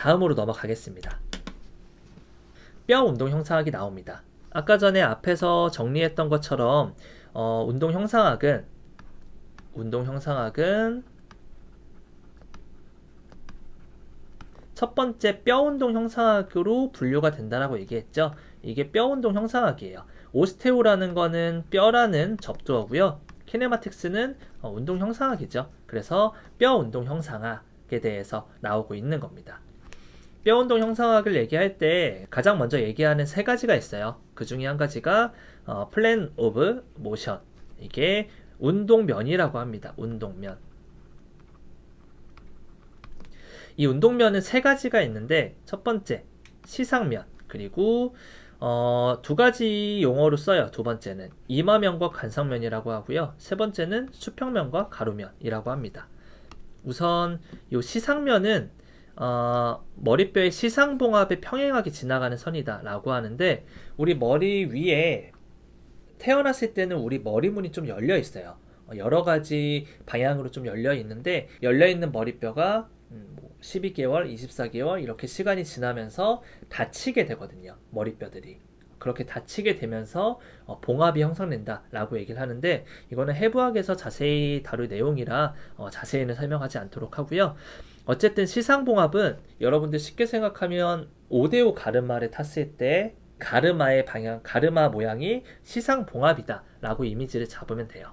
다음으로 넘어가겠습니다. 뼈 운동 형상학이 나옵니다. 아까 전에 앞에서 정리했던 것처럼 어, 운동 형상학은 운동 형상학은 첫 번째 뼈 운동 형상학으로 분류가 된다라고 얘기했죠. 이게 뼈 운동 형상학이에요. 오스테오라는 거는 뼈라는 접두어고요. 키네마틱스는 어, 운동 형상학이죠. 그래서 뼈 운동 형상학에 대해서 나오고 있는 겁니다. 뼈 운동 형상학을 얘기할 때 가장 먼저 얘기하는 세 가지가 있어요. 그 중에 한 가지가 어, 플랜 오브 모션. 이게 운동면이라고 합니다. 운동면. 이 운동면은 세 가지가 있는데 첫 번째 시상면 그리고 어, 두 가지 용어로 써요. 두 번째는 이마면과 관상면이라고 하고요. 세 번째는 수평면과 가루면이라고 합니다. 우선 이 시상면은 어, 머리뼈의 시상봉합에 평행하게 지나가는 선이다라고 하는데 우리 머리 위에 태어났을 때는 우리 머리문이 좀 열려 있어요. 어, 여러 가지 방향으로 좀 열려 있는데 열려 있는 머리뼈가 음, 12개월, 24개월 이렇게 시간이 지나면서 다치게 되거든요. 머리뼈들이. 그렇게 다치게 되면서 어, 봉합이 형성된다라고 얘기를 하는데 이거는 해부학에서 자세히 다룰 내용이라 어, 자세히는 설명하지 않도록 하고요. 어쨌든 시상봉합은 여러분들 쉽게 생각하면 5대5 가르마를 탔을 때 가르마의 방향, 가르마 모양이 시상봉합이다 라고 이미지를 잡으면 돼요.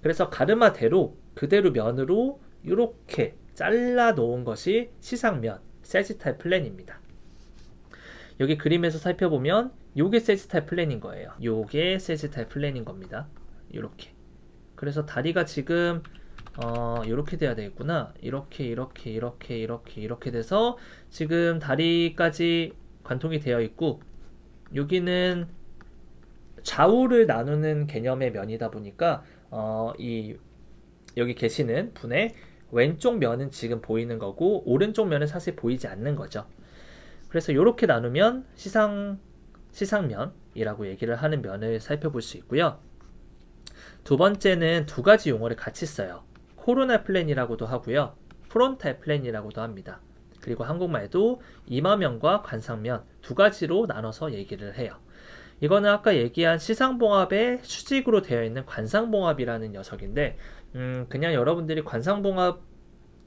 그래서 가르마대로 그대로 면으로 이렇게 잘라 놓은 것이 시상면, 세지탈 플랜입니다. 여기 그림에서 살펴보면 요게 세지탈 플랜인 거예요. 요게 세지탈 플랜인 겁니다. 이렇게. 그래서 다리가 지금 어, 이렇게 돼야 되겠구나. 이렇게, 이렇게, 이렇게, 이렇게, 이렇게 돼서 지금 다리까지 관통이 되어 있고, 여기는 좌우를 나누는 개념의 면이다 보니까, 어, 이, 여기 계시는 분의 왼쪽 면은 지금 보이는 거고, 오른쪽 면은 사실 보이지 않는 거죠. 그래서 이렇게 나누면 시상, 시상면이라고 얘기를 하는 면을 살펴볼 수 있고요. 두 번째는 두 가지 용어를 같이 써요. 코로나 플랜이라고도 하고요. 프론탈 플랜이라고도 합니다. 그리고 한국말도 이마면과 관상면 두 가지로 나눠서 얘기를 해요. 이거는 아까 얘기한 시상봉합의 수직으로 되어 있는 관상봉합이라는 녀석인데, 음, 그냥 여러분들이 관상봉합,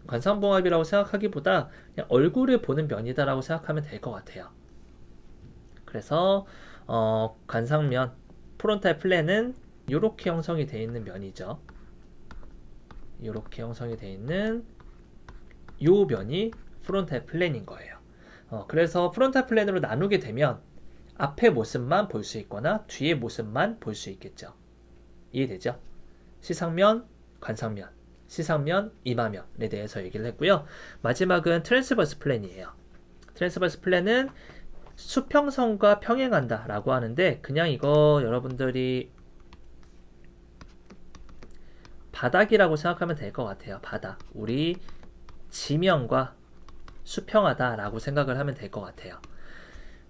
관상봉합이라고 생각하기보다 그냥 얼굴을 보는 면이다라고 생각하면 될 것 같아요. 그래서, 어, 관상면, 프론탈 플랜은 이렇게 형성이 되어 있는 면이죠. 이렇게 형성이 되어 있는 요 면이 프론탈 플랜인 거예요. 어, 그래서 프론탈 플랜으로 나누게 되면 앞의 모습만 볼 수 있거나 뒤의 모습만 볼 수 있겠죠. 이해되죠? 시상면, 관상면, 시상면, 이마면에 대해서 얘기를 했고요. 마지막은 트랜스버스 플랜이에요. 트랜스버스 플랜은 수평선과 평행한다 라고 하는데 그냥 이거 여러분들이 바닥이라고 생각하면 될 것 같아요. 바닥. 우리 지면과 수평하다라고 생각을 하면 될 것 같아요.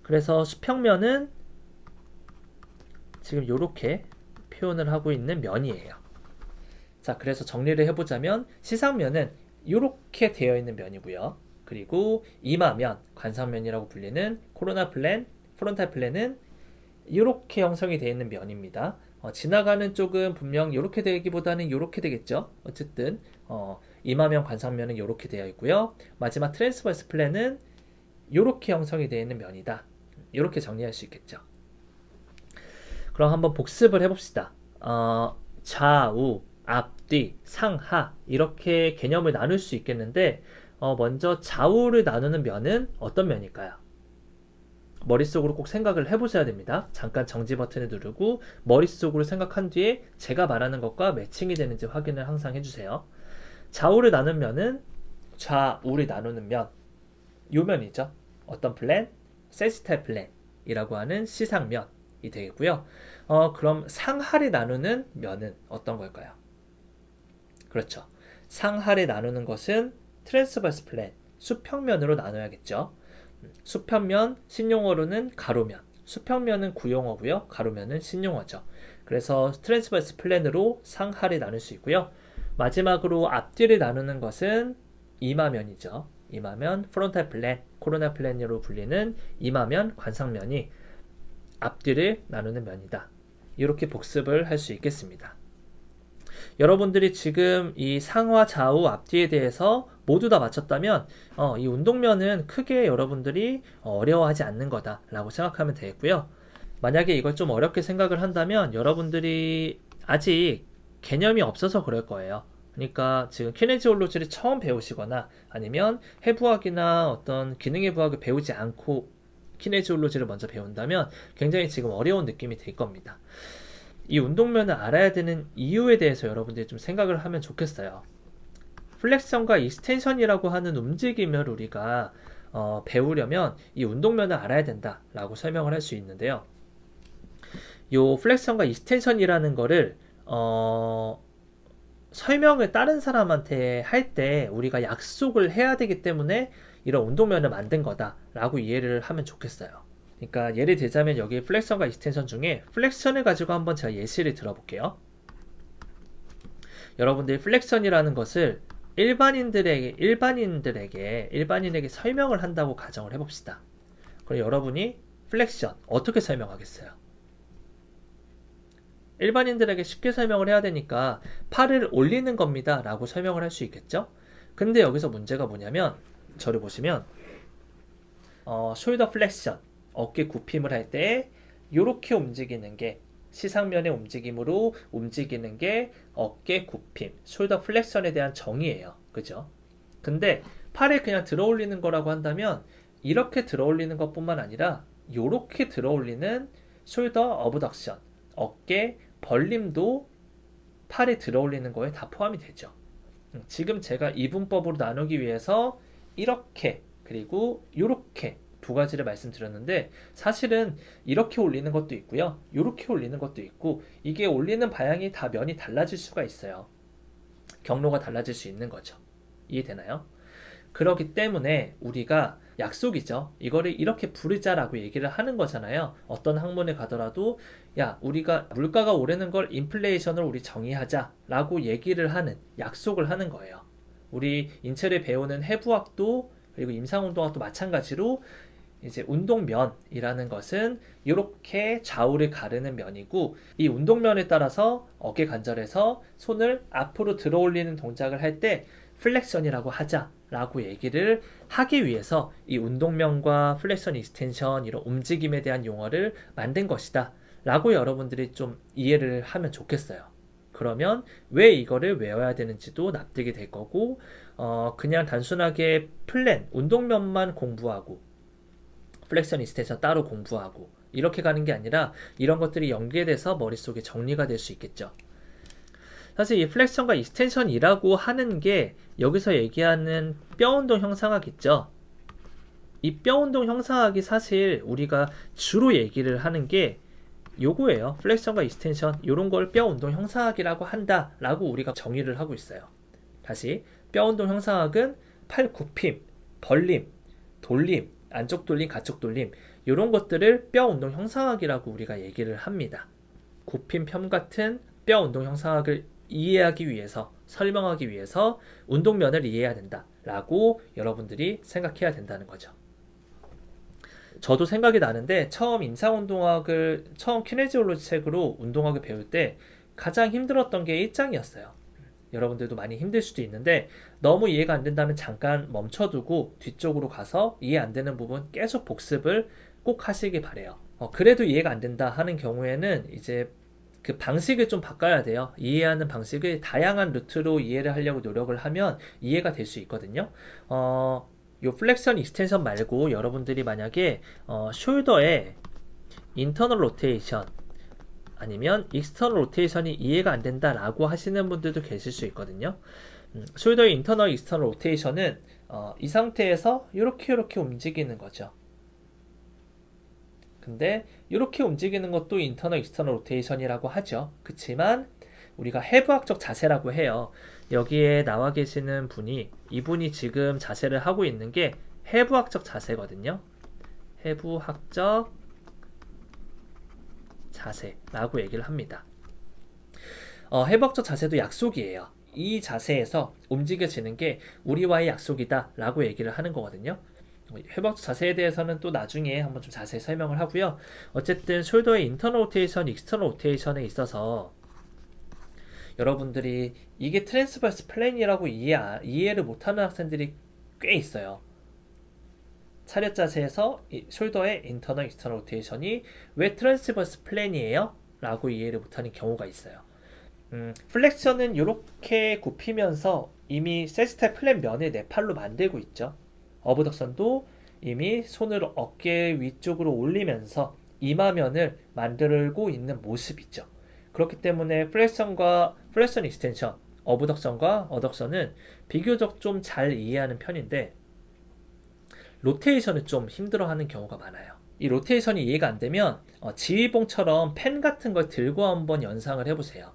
그래서 수평면은 지금 이렇게 표현을 하고 있는 면이에요. 자, 그래서 정리를 해보자면 시상면은 이렇게 되어 있는 면이고요. 그리고 이마면, 관상면이라고 불리는 코로나 플랜, 프론탈 플랜은 이렇게 형성이 되어 있는 면입니다. 어, 지나가는 쪽은 분명 이렇게 되기보다는 이렇게 되겠죠. 어쨌든 어, 이마면 관상면은 이렇게 되어 있고요. 마지막 트랜스버스 플랜은 이렇게 형성이 되어 있는 면이다. 이렇게 정리할 수 있겠죠. 그럼 한번 복습을 해봅시다. 어, 좌우, 앞뒤, 상하 이렇게 개념을 나눌 수 있겠는데 어, 먼저 좌우를 나누는 면은 어떤 면일까요? 머릿속으로 꼭 생각을 해보셔야 됩니다. 잠깐 정지 버튼을 누르고 머릿속으로 생각한 뒤에 제가 말하는 것과 매칭이 되는지 확인을 항상 해주세요. 좌우를 나누면은 좌우를 나누는 면, 요 면이죠. 어떤 플랜? 세지탈 플랜이라고 하는 시상면이 되겠고요. 어, 그럼 상하를 나누는 면은 어떤 걸까요? 그렇죠. 상하를 나누는 것은 트랜스버스 플랜, 수평면으로 나눠야겠죠. 수평면 신용어로는 가로면, 수평면은 구용어고요. 가로면은 신용어죠. 그래서 트랜스버스 플랜으로 상하를 나눌 수 있고요. 마지막으로 앞뒤를 나누는 것은 이마면이죠. 이마면 프론탈 플랜, 코로나 플랜으로 불리는 이마면 관상면이 앞뒤를 나누는 면이다. 이렇게 복습을 할 수 있겠습니다. 여러분들이 지금 이 상하, 좌우, 앞뒤에 대해서 모두 다 맞췄다면 어, 이 운동면은 크게 여러분들이 어려워하지 않는 거다라고 생각하면 되겠고요. 만약에 이걸 좀 어렵게 생각을 한다면 여러분들이 아직 개념이 없어서 그럴 거예요. 그러니까 지금 키네지올로지를 처음 배우시거나 아니면 해부학이나 어떤 기능의 부학을 배우지 않고 키네지올로지를 먼저 배운다면 굉장히 지금 어려운 느낌이 들 겁니다. 이 운동면을 알아야 되는 이유에 대해서 여러분들이 좀 생각을 하면 좋겠어요. 플렉션과 이스텐션이라고 하는 움직임을 우리가 어, 배우려면 이 운동면을 알아야 된다라고 설명을 할 수 있는데요. 요 플렉션과 이스텐션이라는 거를 어, 설명을 다른 사람한테 할 때 우리가 약속을 해야 되기 때문에 이런 운동면을 만든 거다라고 이해를 하면 좋겠어요. 그러니까 예를 들자면 여기 플렉션과 이스텐션 중에 플렉션을 가지고 한번 제가 예시를 들어볼게요. 여러분들이 플렉션이라는 것을 일반인들에게 일반인들에게 일반인에게 설명을 한다고 가정을 해봅시다. 그럼 여러분이 플렉션 어떻게 설명하겠어요? 일반인들에게 쉽게 설명을 해야 되니까 팔을 올리는 겁니다 라고 설명을 할 수 있겠죠? 근데 여기서 문제가 뭐냐면 저를 보시면 어, 숄더 플렉션 어깨 굽힘을 할 때 이렇게 움직이는 게 시상면의 움직임으로 움직이는 게 어깨 굽힘, 숄더 플렉션에 대한 정의예요. 그죠? 근데 팔에 그냥 들어 올리는 거라고 한다면 이렇게 들어 올리는 것뿐만 아니라 이렇게 들어 올리는 숄더 어브덕션, 어깨 벌림도 팔에 들어 올리는 거에 다 포함이 되죠. 음, 지금 제가 이분법으로 나누기 위해서 이렇게 그리고 이렇게 두 가지를 말씀드렸는데 사실은 이렇게 올리는 것도 있고요. 이렇게 올리는 것도 있고 이게 올리는 방향이 다 면이 달라질 수가 있어요. 경로가 달라질 수 있는 거죠. 이해되나요? 그렇기 때문에 우리가 약속이죠. 이거를 이렇게 부르자라고 얘기를 하는 거잖아요. 어떤 학문에 가더라도 야, 우리가 물가가 오르는 걸 인플레이션을 우리 정의하자라고 얘기를 하는 약속을 하는 거예요. 우리 인체를 배우는 해부학도 그리고 임상운동학도 마찬가지로 이제 운동면이라는 것은 이렇게 좌우를 가르는 면이고 이 운동면에 따라서 어깨 관절에서 손을 앞으로 들어 올리는 동작을 할 때 플렉션이라고 하자라고 얘기를 하기 위해서 이 운동면과 플렉션 이스텐션 이런 움직임에 대한 용어를 만든 것이다 라고 여러분들이 좀 이해를 하면 좋겠어요. 그러면 왜 이거를 외워야 되는지도 납득이 될 거고 어 그냥 단순하게 플랜 운동면만 공부하고 플렉션 이스텐션 따로 공부하고 이렇게 가는 게 아니라 이런 것들이 연계돼서 머릿속에 정리가 될 수 있겠죠. 사실 이 플렉션과 이스텐션이라고 하는 게 여기서 얘기하는 뼈 운동 형상학 있죠. 이 뼈 운동 형상학이 사실 우리가 주로 얘기를 하는 게 요거예요. 플렉션과 이스텐션 이런 걸 뼈 운동 형상학이라고 한다라고 우리가 정의를 하고 있어요. 다시 뼈 운동 형상학은 팔 굽힘, 벌림, 돌림, 안쪽 돌림, 가쪽 돌림 이런 것들을 뼈 운동 형상학이라고 우리가 얘기를 합니다. 굽힘 편 같은 뼈 운동 형상학을 이해하기 위해서 설명하기 위해서 운동면을 이해해야 된다라고 여러분들이 생각해야 된다는 거죠. 저도 생각이 나는데 처음 임상운동학을 처음 키네지올로지 책으로 운동학을 배울 때 가장 힘들었던 게 1장이었어요. 여러분들도 많이 힘들 수도 있는데 너무 이해가 안 된다면 잠깐 멈춰두고 뒤쪽으로 가서 이해 안 되는 부분 계속 복습을 꼭 하시기 바래요. 어, 그래도 이해가 안 된다 하는 경우에는 이제 그 방식을 좀 바꿔야 돼요. 이해하는 방식을 다양한 루트로 이해를 하려고 노력을 하면 이해가 될 수 있거든요. 어, 요 플렉션 익스텐션 말고 여러분들이 만약에 어, 숄더에 인터널 로테이션 아니면 익스터널 로테이션이 이해가 안 된다라고 하시는 분들도 계실 수 있거든요. 음, 숄더의 인터널 익스터널 로테이션은 어, 이 상태에서 이렇게 이렇게 움직이는 거죠. 근데 이렇게 움직이는 것도 인터널 익스터널 로테이션이라고 하죠. 그렇지만 우리가 해부학적 자세라고 해요. 여기에 나와 계시는 분이 이분이 지금 자세를 하고 있는 게 해부학적 자세거든요. 해부학적 자세라고 얘기를 합니다. 어, 해부학적 자세도 약속이에요. 이 자세에서 움직여지는 게 우리와의 약속이다 라고 얘기를 하는 거거든요. 회복도 자세에 대해서는 또 나중에 한번 좀 자세히 설명을 하고요. 어쨌든 숄더의 인터널 로테이션, 익스터널 로테이션에 있어서 여러분들이 이게 트랜스버스 플랜이라고 이해, 이해를 못하는 학생들이 꽤 있어요. 차렷 자세에서 이 숄더의 인터널 익스터널 로테이션이 왜 트랜스버스 플랜이에요? 라고 이해를 못하는 경우가 있어요. 음, 플렉션은 이렇게 굽히면서 이미 세스타 플랜 면을 네 팔로 만들고 있죠. 어브덕션도 이미 손을 어깨 위쪽으로 올리면서 이마면을 만들고 있는 모습이죠. 그렇기 때문에 플렉션과 플렉션 익스텐션, 어브덕션과 어덕션은 비교적 좀 잘 이해하는 편인데 로테이션을 좀 힘들어하는 경우가 많아요. 이 로테이션이 이해가 안 되면 어, 지휘봉처럼 펜 같은 걸 들고 한번 연상을 해보세요.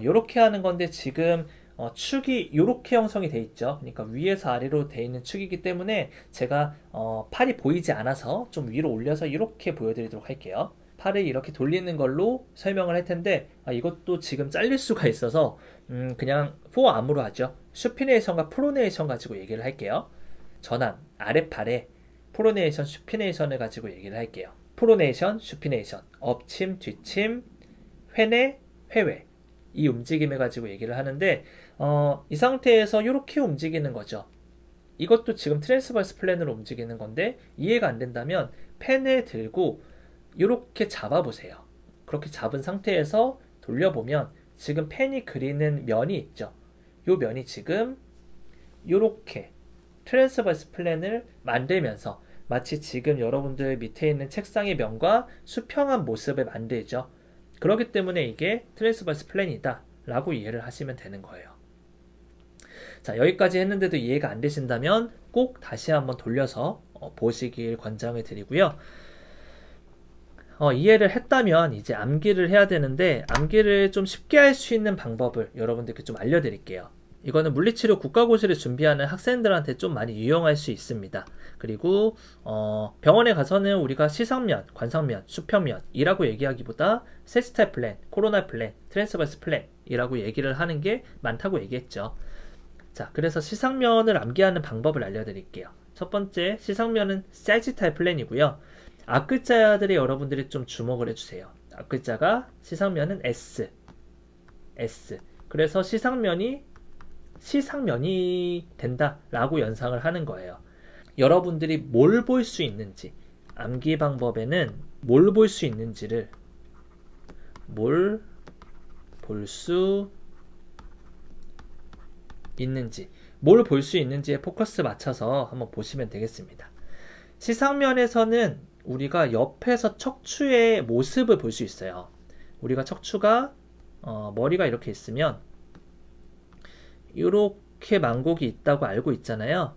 이렇게 하는 건데 지금 어, 축이 이렇게 형성이 돼 있죠. 그러니까 위에서 아래로 돼 있는 축이기 때문에 제가 어, 팔이 보이지 않아서 좀 위로 올려서 이렇게 보여드리도록 할게요. 팔을 이렇게 돌리는 걸로 설명을 할 텐데 아, 이것도 지금 잘릴 수가 있어서 음, 그냥 포암으로 하죠. 슈피네이션과 프로네이션 가지고 얘기를 할게요. 전환 아랫팔에 프로네이션, 슈피네이션을 가지고 얘기를 할게요. 프로네이션, 슈피네이션, 엎침, 뒤침, 회내, 회외 이 움직임을 가지고 얘기를 하는데 어, 이 상태에서 이렇게 움직이는 거죠. 이것도 지금 트랜스버스 플랜으로 움직이는 건데 이해가 안 된다면 펜을 들고 이렇게 잡아보세요. 그렇게 잡은 상태에서 돌려보면 지금 펜이 그리는 면이 있죠. 이 면이 지금 이렇게 트랜스버스 플랜을 만들면서 마치 지금 여러분들 밑에 있는 책상의 면과 수평한 모습을 만들죠. 그렇기 때문에 이게 트랜스버스 플랜이다 라고 이해를 하시면 되는 거예요. 자, 여기까지 했는데도 이해가 안 되신다면 꼭 다시 한번 돌려서 어, 보시길 권장을 드리고요. 어, 이해를 했다면 이제 암기를 해야 되는데 암기를 좀 쉽게 할 수 있는 방법을 여러분들께 좀 알려드릴게요. 이거는 물리치료 국가고시를 준비하는 학생들한테 좀 많이 유용할 수 있습니다. 그리고 어, 병원에 가서는 우리가 시상면, 관상면, 수평면이라고 얘기하기보다 세스타 플랜, 코로나 플랜, 트랜스버스 플랜이라고 얘기를 하는 게 많다고 얘기했죠. 자, 그래서 시상면을 암기하는 방법을 알려드릴게요. 첫 번째 시상면은 세지탈 플랜이고요. 앞글자들이 여러분들이 좀 주목을 해주세요. 앞글자가 시상면은 S, S. 그래서 시상면이 시상면이 된다라고 연상을 하는 거예요. 여러분들이 뭘 볼 수 있는지 암기 방법에는 뭘 볼 수 있는지를 뭘 볼 수 있는지 뭘 볼 수 있는지에 포커스 맞춰서 한번 보시면 되겠습니다. 시상면에서는 우리가 옆에서 척추의 모습을 볼 수 있어요. 우리가 척추가 어, 머리가 이렇게 있으면 이렇게 만곡이 있다고 알고 있잖아요.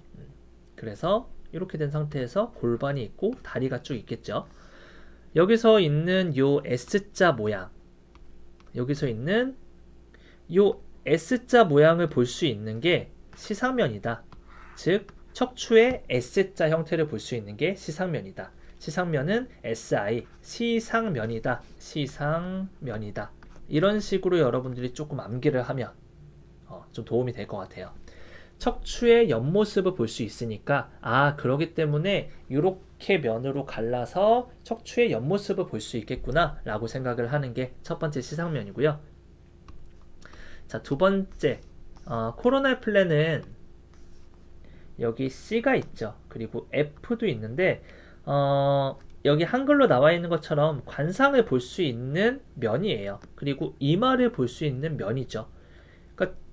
그래서 이렇게 된 상태에서 골반이 있고 다리가 쭉 있겠죠. 여기서 있는 요 S자 모양, 여기서 있는 요 S자 모양을 볼 수 있는 게 시상면이다. 즉 척추의 S자 형태를 볼 수 있는 게 시상면이다. 시상면은 SI, 시상면이다. 시상면이다. 이런 식으로 여러분들이 조금 암기를 하면 어, 좀 도움이 될 것 같아요. 척추의 옆모습을 볼 수 있으니까 아 그러기 때문에 이렇게 면으로 갈라서 척추의 옆모습을 볼 수 있겠구나 라고 생각을 하는 게 첫 번째 시상면이고요. 자 두 번째 어, 코로나 플랜은 여기 C가 있죠. 그리고 F도 있는데 어, 여기 한글로 나와 있는 것처럼 관상을 볼 수 있는 면이에요. 그리고 이마를 볼 수 있는 면이죠.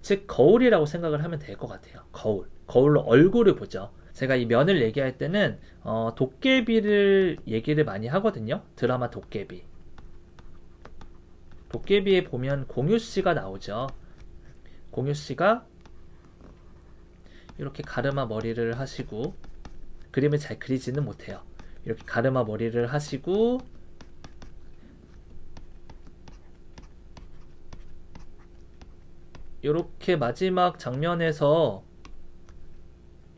즉 거울이라고 생각을 하면 될 것 같아요. 거울. 거울로 얼굴을 보죠. 제가 이 면을 얘기할 때는 어, 도깨비를 얘기를 많이 하거든요. 드라마 도깨비. 도깨비에 보면 공유 씨가 나오죠. 공유 씨가 이렇게 가르마 머리를 하시고 그림을 잘 그리지는 못해요. 이렇게 가르마 머리를 하시고 이렇게 마지막 장면에서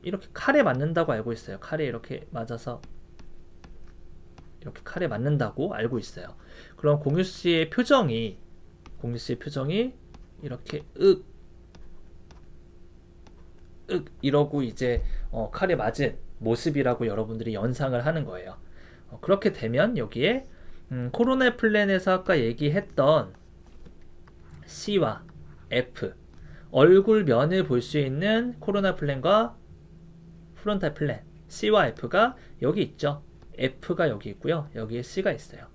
이렇게 칼에 맞는다고 알고 있어요. 칼에 이렇게 맞아서 이렇게 칼에 맞는다고 알고 있어요. 그럼 공유 씨의 표정이 공유 씨의 표정이 이렇게 윽 윽 이러고 이제 어, 칼에 맞은 모습이라고 여러분들이 연상을 하는 거예요. 어, 그렇게 되면 여기에 음, 코로나 플랜에서 아까 얘기했던 C와 F 얼굴 면을 볼 수 있는 코로나 플랜과 프론탈 플랜 C와 F가 여기 있죠. F가 여기 있고요. 여기에 C가 있어요.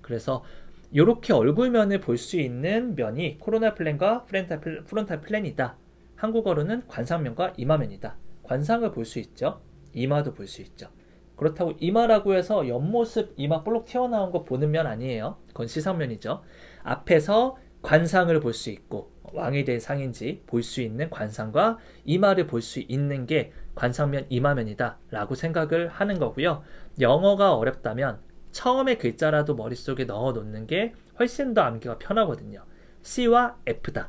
그래서 이렇게 얼굴면을 볼 수 있는 면이 코로나 플랜과 프론탈, 플- 프론탈 플랜이다. 한국어로는 관상면과 이마면이다. 관상을 볼 수 있죠. 이마도 볼 수 있죠. 그렇다고 이마라고 해서 옆모습 이마 볼록 튀어나온 거 보는 면 아니에요. 그건 시상면이죠. 앞에서 관상을 볼 수 있고 왕이 된 상인지 볼 수 있는 관상과 이마를 볼 수 있는 게 관상면 이마면이다 라고 생각을 하는 거고요. 영어가 어렵다면 처음에 글자라도 머릿속에 넣어 놓는 게 훨씬 더 암기가 편하거든요. C와 F다.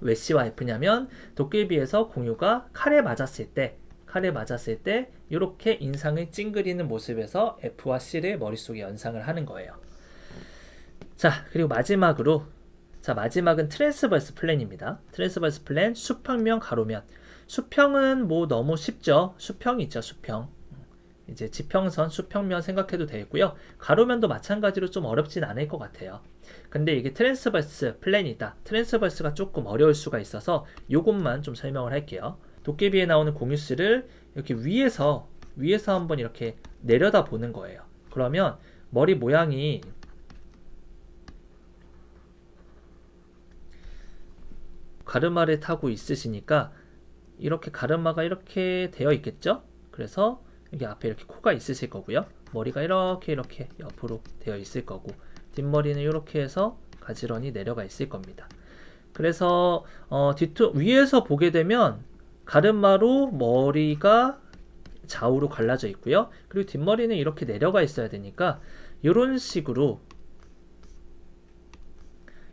왜 C와 F냐면 도깨비에서 공유가 칼에 맞았을 때 칼에 맞았을 때 이렇게 인상을 찡그리는 모습에서 F와 C를 머릿속에 연상을 하는 거예요. 자, 그리고 마지막으로 자, 마지막은 트랜스버스 플랜입니다. 트랜스버스 플랜 수평면 가로면. 수평은 뭐 너무 쉽죠. 수평이 있죠, 수평. 이제 지평선, 수평면 생각해도 되고요. 가로면도 마찬가지로 좀 어렵진 않을 것 같아요. 근데 이게 트랜스버스 플랜이다. 트랜스버스가 조금 어려울 수가 있어서 요것만 좀 설명을 할게요. 도깨비에 나오는 공유스를 이렇게 위에서 위에서 한번 이렇게 내려다 보는 거예요. 그러면 머리 모양이 가르마를 타고 있으시니까 이렇게 가르마가 이렇게 되어 있겠죠? 그래서 여기 앞에 이렇게 코가 있으실 거고요. 머리가 이렇게 이렇게 옆으로 되어 있을 거고 뒷머리는 이렇게 해서 가지런히 내려가 있을 겁니다. 그래서 어, 뒤쪽 위에서 보게 되면 가르마로 머리가 좌우로 갈라져 있고요. 그리고 뒷머리는 이렇게 내려가 있어야 되니까 이런 식으로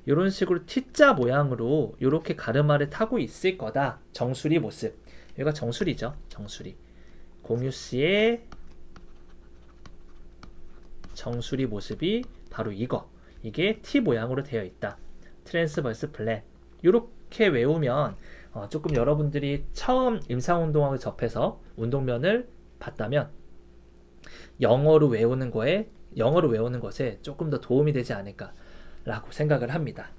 이런 식으로 T자 모양으로 이렇게 가르마를 타고 있을 거다. 정수리 모습. 여기가 정수리죠. 정수리. 공유 씨의 정수리 모습이 바로 이거. 이게 T 모양으로 되어 있다. 트랜스버스 플랜. 이렇게 외우면 어, 조금 여러분들이 처음 임상운동학을 접해서 운동면을 봤다면 영어로 외우는 거에 영어로 외우는 것에 조금 더 도움이 되지 않을까 라고 생각을 합니다.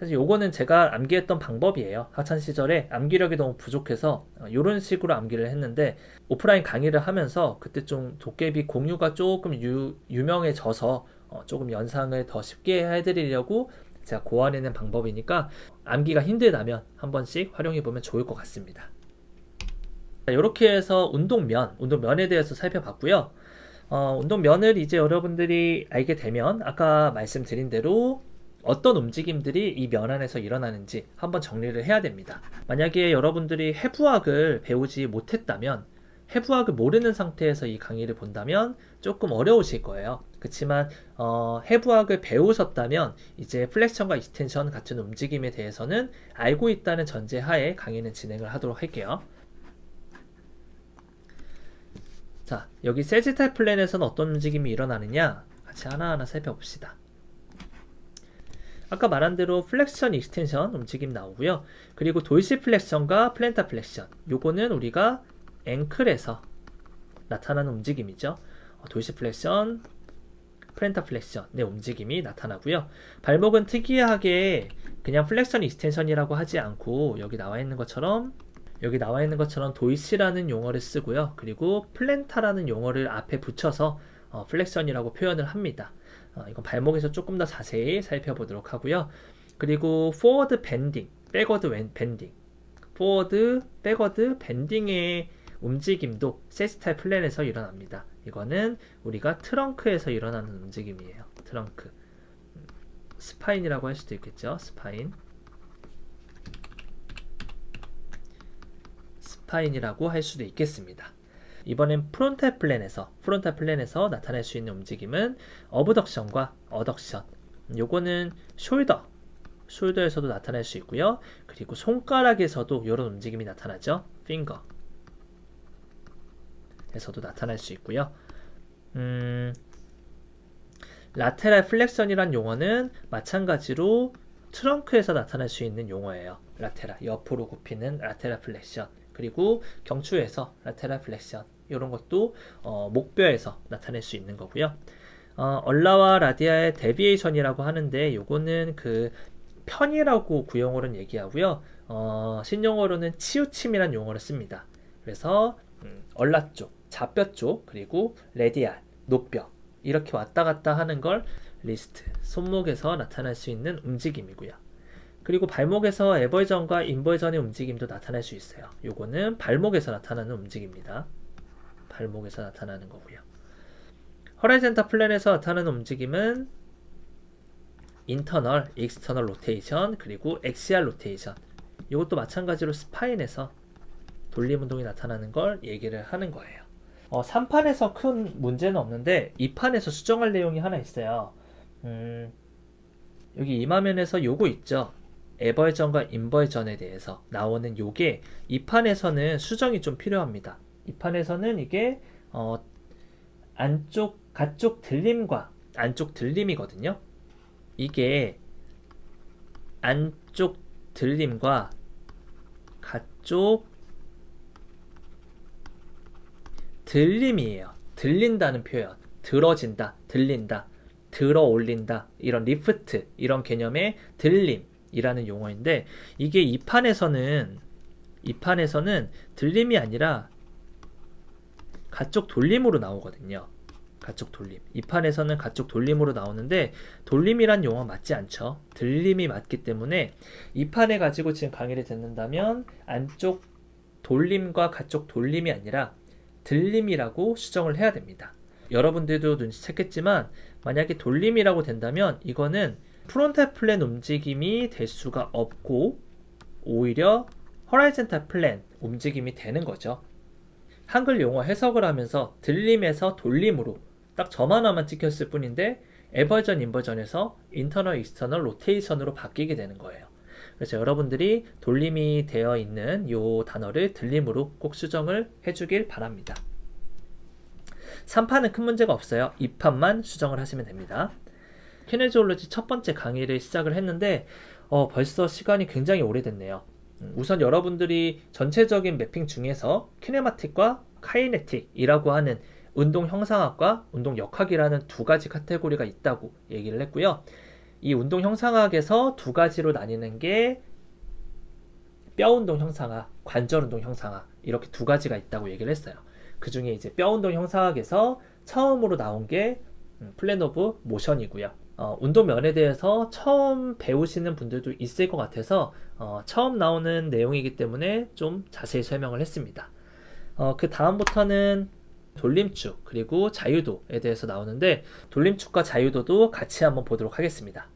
사실 요거는 제가 암기했던 방법이에요. 학창 시절에 암기력이 너무 부족해서 이런 식으로 암기를 했는데 오프라인 강의를 하면서 그때 좀 도깨비 공유가 조금 유, 유명해져서 어, 조금 연상을 더 쉽게 해드리려고 제가 고안해낸 방법이니까 암기가 힘들다면 한 번씩 활용해 보면 좋을 것 같습니다. 이렇게 해서 운동면, 운동면에 대해서 살펴봤고요. 어, 운동면을 이제 여러분들이 알게 되면 아까 말씀드린 대로 어떤 움직임들이 이 면 안에서 일어나는지 한번 정리를 해야 됩니다. 만약에 여러분들이 해부학을 배우지 못했다면 해부학을 모르는 상태에서 이 강의를 본다면 조금 어려우실 거예요. 그렇지만 어, 해부학을 배우셨다면 이제 플렉션과 익스텐션 같은 움직임에 대해서는 알고 있다는 전제하에 강의는 진행을 하도록 할게요. 자, 여기 세지탈 플랜에서는 어떤 움직임이 일어나느냐 같이 하나하나 살펴봅시다. 아까 말한 대로 플렉션, 익스텐션 움직임 나오고요. 그리고 돌시 플렉션과 플랜타 플렉션. 요거는 우리가 앵클에서 나타나는 움직임이죠. 어, 돌시 플렉션, 플랜타 플렉션의 움직임이 나타나고요. 발목은 특이하게 그냥 플렉션 익스텐션이라고 하지 않고 여기 나와 있는 것처럼 여기 나와 있는 것처럼 도이시라는 용어를 쓰고요. 그리고 플랜타라는 용어를 앞에 붙여서 어, 플렉션이라고 표현을 합니다. 어, 이건 발목에서 조금 더 자세히 살펴보도록 하고요. 그리고 포워드 밴딩, 백워드 웬 밴딩, 포워드, 백워드 밴딩의 움직임도 세스탈 플랜에서 일어납니다. 이거는 우리가 트렁크에서 일어나는 움직임이에요. 트렁크. 음, 스파인이라고 할 수도 있겠죠. 스파인. 스 파인이라고 할 수도 있겠습니다. 이번엔 프론탈 플랜에서 프론탈 플랜에서 나타낼 수 있는 움직임은 어브덕션과 어덕션. 요거는 숄더, 숄더에서도 나타날 수 있고요. 그리고 손가락에서도 이런 움직임이 나타나죠. 핑거. 에서도 나타날 수 있고요. 음, 라테랄 플렉션이란 용어는 마찬가지로 트렁크에서 나타날 수 있는 용어예요. 라테라 옆으로 굽히는 라테랄 플렉션 그리고 경추에서 라테랄 플렉션 이런 것도 어, 목뼈에서 나타낼 수 있는 거고요. 어, 얼라와 라디아의 데비에이션이라고 하는데 요거는 그 편이라고 구용어로는 얘기하고요. 어, 신용어로는 치우침이라는 용어를 씁니다. 그래서 음, 얼라 쪽, 좌뼈 쪽, 그리고 레디알, 노뼈 이렇게 왔다 갔다 하는 걸 리스트, 손목에서 나타날 수 있는 움직임이고요. 그리고 발목에서 에버전과 인버전의 움직임도 나타날 수 있어요. 요거는 발목에서 나타나는 움직임입니다. 발목에서 나타나는 거고요. 허라이젠탈 플랜에서 나타나는 움직임은 인터널, 익스터널 로테이션, 그리고 엑시알 로테이션. 이것도 마찬가지로 스파인에서 돌림 운동이 나타나는 걸 얘기를 하는 거예요. 어, 3판에서 큰 문제는 없는데 2판에서 수정할 내용이 하나 있어요. 음, 여기 이마면에서 요거 있죠. 에버전과 인버전에 대해서 나오는 요게 2판에서는 수정이 좀 필요합니다. 2판에서는 이게 어, 안쪽 가쪽 들림과 안쪽 들림이거든요. 이게 안쪽 들림과 가쪽 들림이에요. 들린다는 표현. 들어진다, 들린다, 들어 올린다. 이런 리프트, 이런 개념의 들림 이라는 용어인데 이게 이 판에서는 이 판에서는 들림이 아니라 가쪽 돌림으로 나오거든요. 가쪽 돌림. 이 판에서는 가쪽 돌림으로 나오는데 돌림이란 용어 맞지 않죠. 들림이 맞기 때문에 이 판에 가지고 지금 강의를 듣는다면 안쪽 돌림과 가쪽 돌림이 아니라 들림이라고 수정을 해야 됩니다. 여러분들도 눈치챘겠지만 만약에 돌림이라고 된다면 이거는 프론탈 플랜 움직임이 될 수가 없고 오히려 허라이젠탈 플랜 움직임이 되는 거죠. 한글 용어 해석을 하면서 들림에서 돌림으로 딱 점 하나만 찍혔을 뿐인데 에버전 인버전에서 인터널 익스터널 로테이션으로 바뀌게 되는 거예요. 그래서 여러분들이 돌림이 되어 있는 이 단어를 들림으로 꼭 수정을 해주길 바랍니다. 3판은 큰 문제가 없어요. 2판만 수정을 하시면 됩니다. 키네지올로지 첫 번째 강의를 시작을 했는데 어, 벌써 시간이 굉장히 오래됐네요. 음, 우선 여러분들이 전체적인 매핑 중에서 키네마틱과 카이네틱이라고 하는 운동 형상학과 운동 역학이라는 두 가지 카테고리가 있다고 얘기를 했고요. 이 운동 형상학에서 두 가지로 나뉘는 게 뼈 운동 형상학, 관절 운동 형상학 이렇게 두 가지가 있다고 얘기를 했어요. 그 중에 이제 뼈 운동 형상학에서 처음으로 나온 게 음, 플랜 오브 모션이고요. 어, 운동면에 대해서 처음 배우시는 분들도 있을 것 같아서 어, 처음 나오는 내용이기 때문에 좀 자세히 설명을 했습니다. 어, 그 다음부터는 돌림축 그리고 자유도에 대해서 나오는데 돌림축과 자유도도 같이 한번 보도록 하겠습니다.